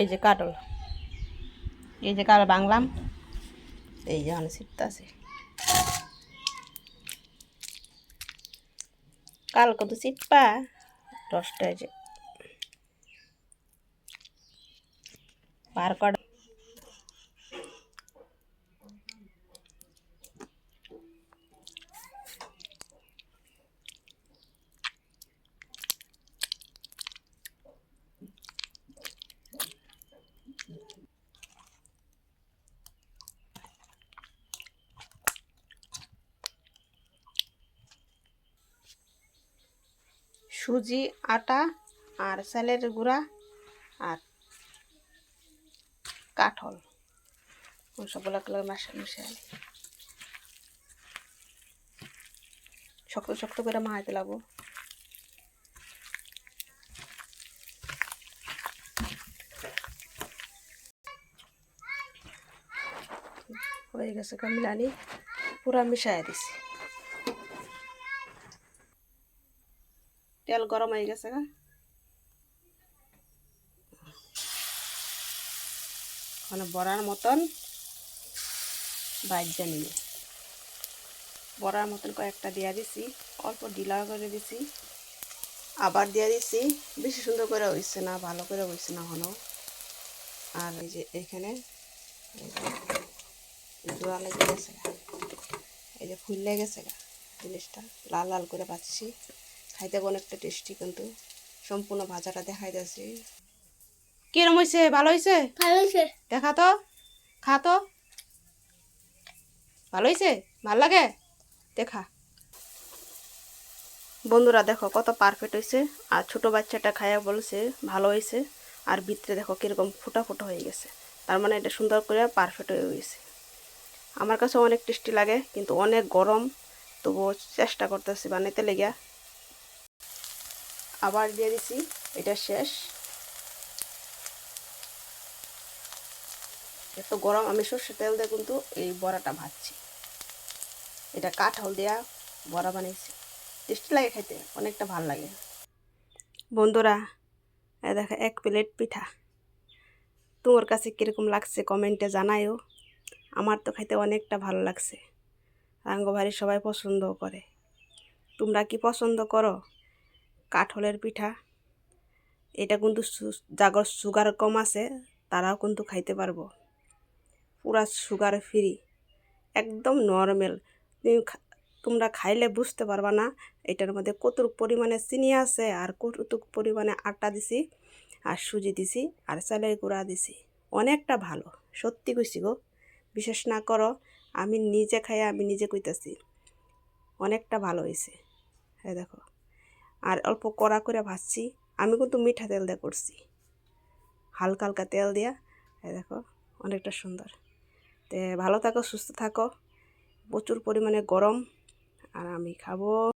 এই যে কাটল। এই যে কাল বাংলাম এই যে অনেক আছে। কাল কত সিটপা দশটা যে। পার কর সুজি, আটা আর চালের গুঁড়া আর কাঠল। সবগুলো কালার মাসে শক্ত শক্ত করে মাহাইতে লাগবো। হয়ে গেছে মিলানি। পুরা মিশাই দিছি। তেল গরম হয়ে গেছে গা। ওখানে বড়ার মতন বাইজা নিয়ে বড়ার মতন কয়েকটা দিয়া দিছি, অল্প ডিলা করে দিছি। আবার দিয়া দিছি, বেশি সুন্দর করে হইছে না, ভালো করে হইছে না হনো আর এই যে এখানে জোড়া লেগে গেছে এই যে ফুল লেগে গেছে গা, জিনিসটা। লাল লাল করে পাচ্ছি খাইতে অনেকটা টেস্টি কিন্তু। সম্পূর্ণ ভাজাটা দেখাই যাচ্ছে কিরম হয়েছে ভালো হয়েছে ভালো হয়েছে দেখা তো খা তো। ভালো হয়েছে ভালো লাগে? দেখা। বন্ধুরা দেখো কত পারফেক্ট হয়েছে আর ছোট বাচ্চাটা খাইয়া বলছে ভালো হয়েছে আর ভিতরে দেখো কীরকম ফুটা ফুটা হয়ে গেছে। তার মানে এটা সুন্দর করে পারফেক্ট হয়ে গেছে। আমার কাছে অনেক টেস্টি লাগে কিন্তু অনেক গরম। তবুও চেষ্টা করতেছি বানাইতে লেগে আবার দিয়ে দিছি, এটা শেষ। এত গরম, আমি সর্ষে তেল দিয়ে কিন্তু এই বড়াটা ভাজছি। এটা কাঠল দেয়া বড়া বানিয়েছি। টেস্টি লাগে খাইতে অনেকটা ভালো লাগে। বন্ধুরা দেখো, এক প্লেট পিঠা। তোমার কাছে কীরকম লাগছে কমেন্টে জানাইও আমার তো খাইতে অনেকটা ভালো লাগছে। রাঙ্গবাড়ি সবাই পছন্দ করে। তোমরা কি পছন্দ করো? কাঠলের পিঠা। এটা কিন্তু যাগর সুগার কম আছে, তারাও কিন্তু খাইতে পারব। পুরা সুগার ফ্রি, একদম নর্মাল। তোমরা খাইলে বুঝতে পারবা না, এটার মধ্যে কতটুক পরিমাণে চিনি আছে আর কতটুক পরিমাণে আটা দিছি আর সুজি দিছি আর চালের গুঁড়া দিছি। অনেকটা ভালো, সত্যি কইছি গো। বিশ্বাস না করো, আমি নিজে খাই আমি নিজে কইতাছি, অনেকটা ভালো হয়েছে হ্যাঁ দেখো। আর অল্প কড়া করে ভাজছি। আমি কিন্তু মিঠা তেল দিয়ে করছি। হালকা হালকা তেল দিয়া দেখো, অনেকটা সুন্দর। তে ভালো থাকো, সুস্থ থাকো। প্রচুর পরিমাণে গরম, আর আমি খাব।